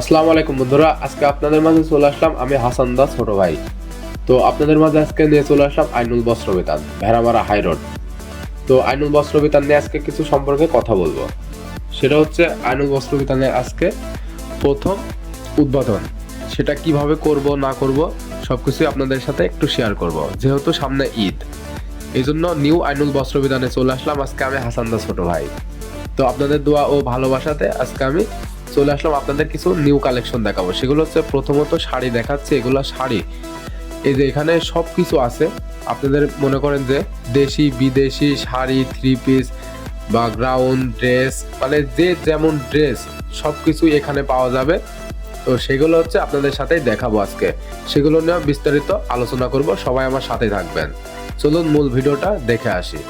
আসসালামু আলাইকুম বন্ধুরা, আজকে আপনাদের মাঝে চলে আসলাম আমি হাসান দাস ছোট ভাই। তো আপনাদের মাঝে আজকে নিয়ে চলে আসলাম আইনুল বস্ত্র বেতান, ভেড়ামারা হাই রোড। তো আইনুল বস্ত্র বেতান নিয়ে আজকে কিছু সম্পর্কে কথা বলব। সেটা হচ্ছে আইনুল বস্ত্র বেতানের আজকে প্রথম উদ্বোধন। সেটা কীভাবে করব, না করব, সবকিছু আপনাদের সাথে একটু শেয়ার করব, যেহেতু সামনে ঈদ। এই জন্য নিউ আইনুল বস্ত্র বিধানে চলে আসলাম আজকে আমি হাসান দাস ছোট ভাই। তো আপনাদের দোয়া ও ভালোবাসাতে আজকে আমি চলে আসলাম আপনাদের কিছু নিউ কালেকশন দেখাবো। সেগুলো হচ্ছে প্রথমত শাড়ি দেখাচ্ছে, এগুলো শাড়ি। এই যে এখানে সব কিছু আছে। আপনাদের মনে করেন যে দেশি, বিদেশি শাড়ি থ্রি পিস বা গ্রাউন্ড ড্রেস মানে যে যেমন ড্রেস সব কিছুই এখানে পাওয়া যাবে। তো সেগুলো হচ্ছে আপনাদের সাথেই দেখাবো আজকে। সেগুলো নিয়ে বিস্তারিত আলোচনা করব, সবাই আমার সাথে থাকবেন। চলুন মূল ভিডিওটা দেখে আসি।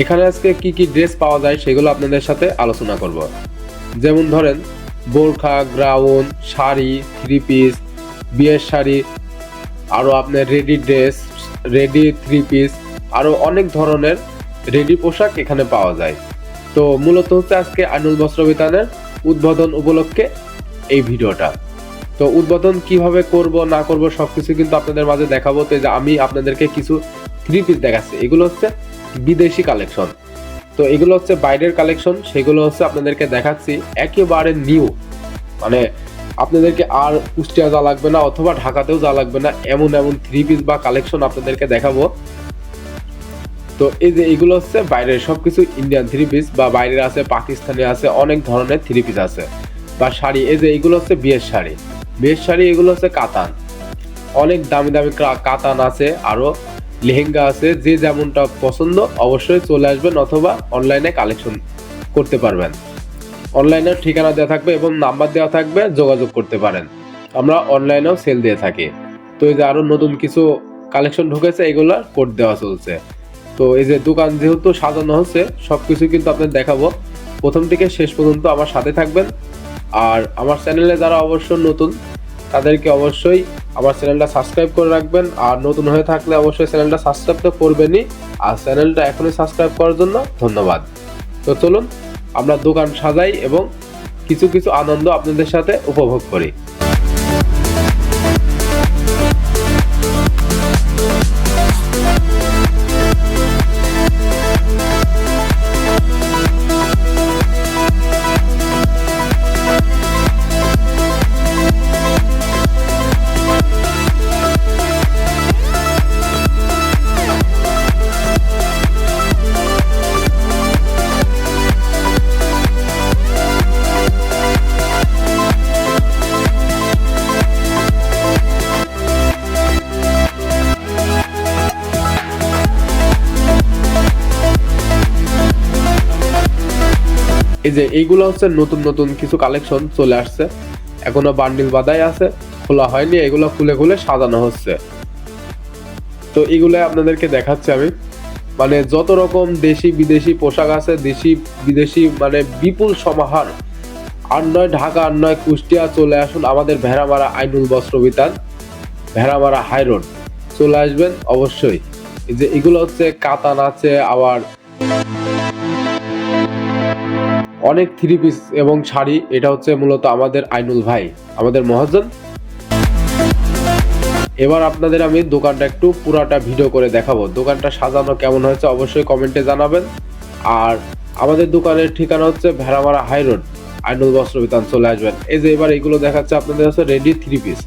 এখানে আজকে কি কি ড্রেস পাওয়া যায় সেগুলো আপনাদের সাথে আলোচনা করব। যেমন ধরেন, বোরখা, গ্রাউন, শাড়ি থ্রি পিস বিয়ের শাড়ি আরও আপনার ready dress ready three piece আরও অনেক ধরনের রেডি পোশাক এখানে পাওয়া যায়। তো মূলত হচ্ছে আজকে আনুল বস্ত্র বিতানের উদ্বোধন উপলক্ষে এই ভিডিওটা। তো উদ্বোধন কীভাবে করব, না করব সবকিছু কিন্তু আপনাদের মাঝে দেখাবো। তো যে আমি আপনাদেরকে কিছু থ্রি পিস দেখাচ্ছি। এগুলো হচ্ছে বিদেশি কালেকশন তো এগুলো হচ্ছে বাইরের কালেকশন সেগুলো হচ্ছে আপনাদেরকে দেখাচ্ছি। একেবারে নিউ মানে আপনাদেরকে আর কুষ্টিয়া যা লাগবে না, অথবা ঢাকাতেও যা লাগবে না, এমন এমন থ্রি পিস বা কালেকশন আপনাদেরকে দেখাবো। তো এই যে এগুলো হচ্ছে বাইরের সবকিছু ইন্ডিয়ান থ্রি পিস বা বাইরের আছে, পাকিস্তানি আছে, অনেক ধরনের থ্রি পিস আছে। বা শাড়ি, এই যে এগুলো হচ্ছে বিয়ের শাড়ি। বিয়ের শাড়ি এগুলো হচ্ছে কাতান। অনেক দামি দামি কাতান আছে আরও। লেহেঙ্গা আছে, যে যেমনটা পছন্দ অবশ্যই চলে আসবেন অথবা অনলাইনে কালেকশন করতে পারবেন। অনলাইনের ঠিকানা দেওয়া থাকবে এবং নাম্বার দেওয়া থাকবে, যোগাযোগ করতে পারেন। আমরা অনলাইনেও সেল দিয়ে থাকি। তো এই যে আরও নতুন কিছু কালেকশন ঢুকেছে, এগুলো কোড দেওয়া চলছে। তো এই যে দোকান যেহেতু সাজানো হচ্ছে, সবকিছু কিন্তু আপনাদের দেখাবো। প্রথম থেকে শেষ পর্যন্ত আমার সাথে থাকবেন। আর আমার চ্যানেলে যারা অবশ্য নতুন, তাদেরকে অবশ্যই আমার চ্যানেলটা সাবস্ক্রাইব করে রাখবেন। আর নতুন হয়ে থাকলে অবশ্যই চ্যানেলটা সাবস্ক্রাইব তো করবেনই। আর চ্যানেলটা এখনই সাবস্ক্রাইব করার জন্য ধন্যবাদ। তো চলুন, আমরা দোকান সাজাই এবং কিছু কিছু আনন্দ আপনাদের সাথে উপভোগ করি। যে এইগুলো হচ্ছে নতুন নতুন কিছু কালেকশন চলে আসছে। এখনও বান্ডিল বাদাই আছে, খোলা হয়নি, এগুলো খুলে খুলে সাজানো হচ্ছে। তো এগুলো আপনাদেরকে দেখাচ্ছি আমি। মানে যত রকম দেশি বিদেশি পোশাক আছে, দেশি বিদেশি মানে বিপুল সমাহার। আর নয় ঢাকা, আর নয় কুষ্টিয়া চলে আসুন আমাদের ভেড়ামারা আইনুল বস্ত্র বিতান, ভেড়ামারা হাই রোড। চলে আসবেন অবশ্যই। যে এগুলো হচ্ছে কাতান আছে, আবার অনেক থ্রি পিস এবং শাড়ি, এটা হচ্ছে মূলত আমাদের আইনুল ভাই, আমাদের মহাজন। এবার আপনাদের আমি দোকানটা একটু পুরাটা ভিডিও করে দেখাবো। দোকানটা সাজানো কেমন হয়েছে অবশ্যই কমেন্টে জানাবেন। আর আমাদের দোকানের ঠিকানা হচ্ছে ভেড়ামারা হাই রোড, আইনুল বস্ত্র বিতান চলে আসবেন। এই যে এবার এগুলো দেখাচ্ছে আপনাদের হচ্ছে রেডি থ্রি পিস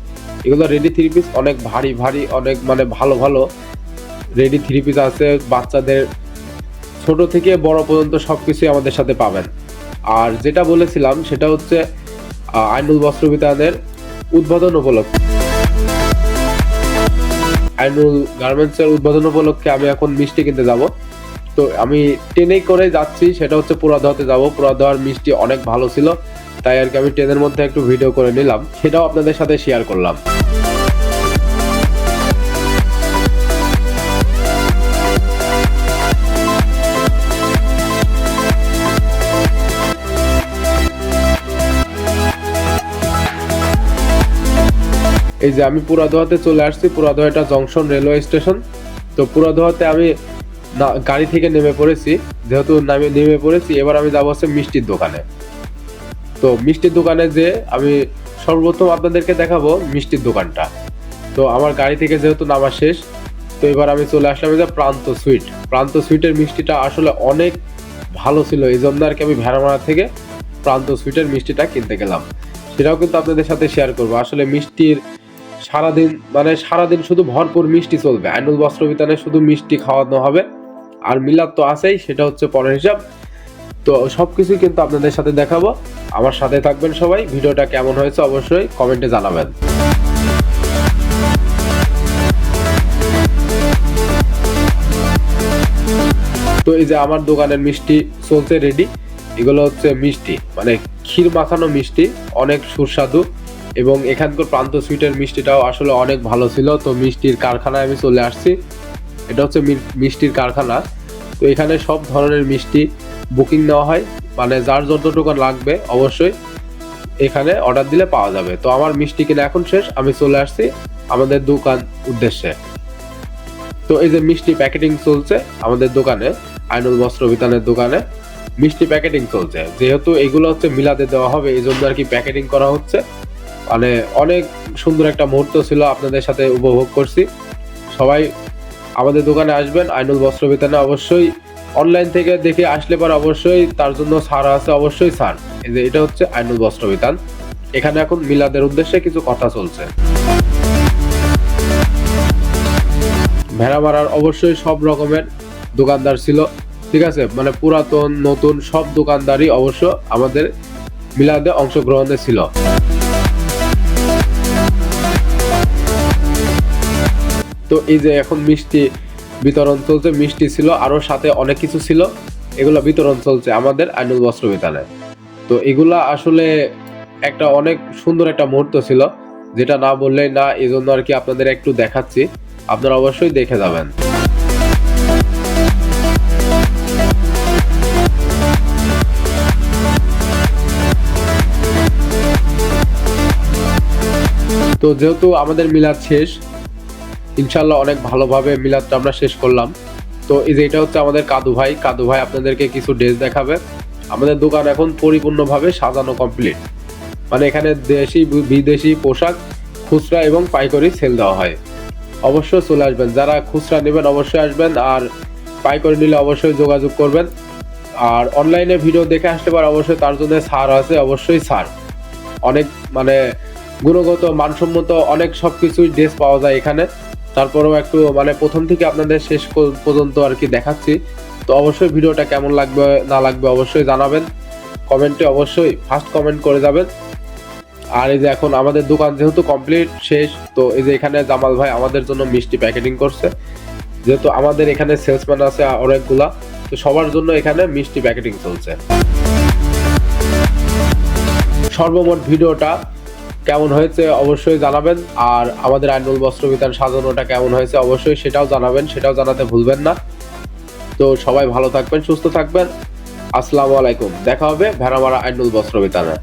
এগুলো রেডি থ্রি পিস অনেক ভারী ভারী, অনেক মানে ভালো ভালো রেডি থ্রি পিস আছে। বাচ্চাদের ছোট থেকে বড় পর্যন্ত সব কিছুই আমাদের সাথে পাবেন। আর যেটা বলেছিলাম, সেটা হচ্ছে আইনুল বস্ত্র বিতানের উদ্বোধন উপলক্ষে। আইনুল গার্মেন্টসের উদ্বোধন উপলক্ষে আমি এখন মিষ্টি কিনতে যাব। তো আমি ট্রেনেই করে যাচ্ছি, সেটা হচ্ছে পুরাদহতে যাব। পুরাদহার মিষ্টি অনেক ভালো ছিল, তাই আর কি আমি ট্রেনের মধ্যে একটু ভিডিও করে নিলাম। সেটাও আপনাদের সাথে শেয়ার করলাম। এই যে আমি পুরাদোহাতে চলে আসছি পুরাদোহা এটা জংশন রেলওয়ে স্টেশন। তো পুরাদোহাতে আমি গাড়ি থেকে নেমে পড়েছি, যেহেতু নামে, নেমে পড়েছি, এবার আমি যাব হচ্ছে মিষ্টির দোকানে। তো মিষ্টির দোকানে যে আমি সর্বপ্রথম আপনাদেরকে দেখাবো মিষ্টির দোকানটা। তো আমার গাড়ি থেকে যেহেতু নামা শেষ, তো এবার আমি চলে আসলাম যে প্রান্ত সুইট। প্রান্ত সুইটের মিষ্টিটা আসলে অনেক ভালো ছিল, এই জন্য আর কি আমি ভেড়ামারা থেকে প্রান্ত সুইটের মিষ্টিটা কিনতে গেলাম। সেটাও কিন্তু আপনাদের সাথে শেয়ার করব। আসলে মিষ্টির সারাদিন মানে সারাদিন শুধু ভরপুর মিষ্টি চলবে। আইনুল বস্ত্র বিতানে শুধু মিষ্টি খাওয়ানো হবে। আর মিলাদ তো আছেই, সেটা হচ্ছে পরের হিসাব। তো সব কিছুই কিন্তু আপনাদের সাথে দেখাবো। আমার সাথে থাকবেন সবাই। ভিডিওটা কেমন হয়েছে অবশ্যই কমেন্টে জানাবেন। তো এই যে আমার দোকানের মিষ্টি চলছে রেডি। এগুলো হচ্ছে মিষ্টি মানে ক্ষীর মাখানো মিষ্টি, অনেক সুস্বাদু। এবং এখানকার প্রান্ত সুইটের মিষ্টিটাও আসলে অনেক ভালো ছিল। তো মিষ্টির কারখানায় আমি চলে আসছি। এটা হচ্ছে মিষ্টির কারখানা। তো এখানে সব ধরনের মিষ্টি বুকিং নেওয়া হয়। মানে যার যতটুকু লাগবে অবশ্যই এখানে অর্ডার দিলে পাওয়া যাবে। তো আমার মিষ্টি কিনা এখন শেষ। আমি চলে আসছি আমাদের দোকান উদ্দেশ্যে। তো এই যে মিষ্টি প্যাকেটিং চলছে আমাদের দোকানে, আইনুল বস্ত্র বিতানের দোকানে, মিষ্টি প্যাকেটিং চলছে। যেহেতু এগুলো হচ্ছে মিলাতে দেওয়া হবে, এই জন্য আর কি প্যাকেটিং করা হচ্ছে। মানে অনেক সুন্দর একটা মুহূর্ত ছিল আপনাদের সাথে উপভোগ করছি। সবাই আমাদের দোকানে আসবেন, আইনুল বস্ত্র বিতানে অবশ্যই। অনলাইন থেকে দেখে আসলে পরে অবশ্যই, তার জন্য ছাড় আছে অবশ্যই ছাড়। এই যে এটা হচ্ছে আইনুল বস্ত্র বিতান এখানে এখন মিলাদের উদ্দেশ্যে কিছু কথা চলছে। ভেড়া মারার অবশ্যই সব রকমের দোকানদার ছিল। ঠিক আছে? মানে পুরাতন, নতুন সব দোকানদারই অবশ্য আমাদের মিলাদে অংশগ্রহণে ছিল। তো এই যে এখন মিষ্টি বিতরণ চলছে, মিষ্টি ছিল, আরও সাথে অনেক কিছু ছিল। এগুলো বিতরণ চলছে আমাদের আইনুল বস্ত্র বিতানে। তো এগুলা আসলে একটা অনেক সুন্দর একটা মুহূর্ত ছিল, যেটা না বললেই না এই জন্য আর কি আপনাদের একটু দেখাচ্ছি। আপনারা অবশ্যই দেখে যাবেন। তো যেহেতু আমাদের মিলাদ শেষ ইনশাল্লাহ অনেক ভালোভাবে মিলাদটা আমরা শেষ করলাম। তো এই যে এটা হচ্ছে আমাদের কাদু ভাই। কাদু ভাই আপনাদেরকে কিছু ড্রেস দেখাবে। আমাদের দোকান এখন পরিপূর্ণভাবে সাজানো কমপ্লিট মানে এখানে দেশি, বিদেশি পোশাক, খুচরা এবং পাইকারি সেল দেওয়া হয়। অবশ্যই চলে আসবেন। যারা খুচরা নেবেন অবশ্যই আসবেন আর পাইকারি নিলে অবশ্যই যোগাযোগ করবেন। আর অনলাইনে ভিডিও দেখে আসতে পারে অবশ্যই তার জন্য ছাড় আছে, অবশ্যই ছাড়। অনেক মানে গুণগত, মানসম্মত অনেক সব কিছুই ড্রেস পাওয়া যায় এখানে। তারপরেও একটু মানে প্রথম থেকে আপনাদের শেষ পর্যন্ত আর কি দেখাচ্ছি। তো অবশ্যই ভিডিওটা কেমন লাগবে, না লাগবে অবশ্যই জানাবেন। কমেন্টে অবশ্যই ফার্স্ট কমেন্ট করে যাবেন। আর এই যে এখন আমাদের দোকান যেহেতু কমপ্লিট শেষ, তো এই যে এখানে জামাল ভাই আমাদের জন্য মিষ্টি প্যাকেটিং করছে। যেহেতু আমাদের এখানে সেলসম্যান আছে অনেকগুলা, তো সবার জন্য এখানে মিষ্টি প্যাকেটিং চলছে। সর্বমোট ভিডিওটা কেমন হয়েছে অবশ্যই জানাবেন। আর আমাদের আইনুল বস্ত্র বিতান সাজানোটা কেমন হয়েছে অবশ্যই সেটাও জানাবেন, সেটাও জানাতে ভুলবেন না। তো সবাই ভালো থাকবেন, সুস্থ থাকবেন। আসসালামু আলাইকুম। দেখা হবে ভেড়ামারা আইনুল বস্ত্র বিতানে